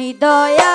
নিদয়া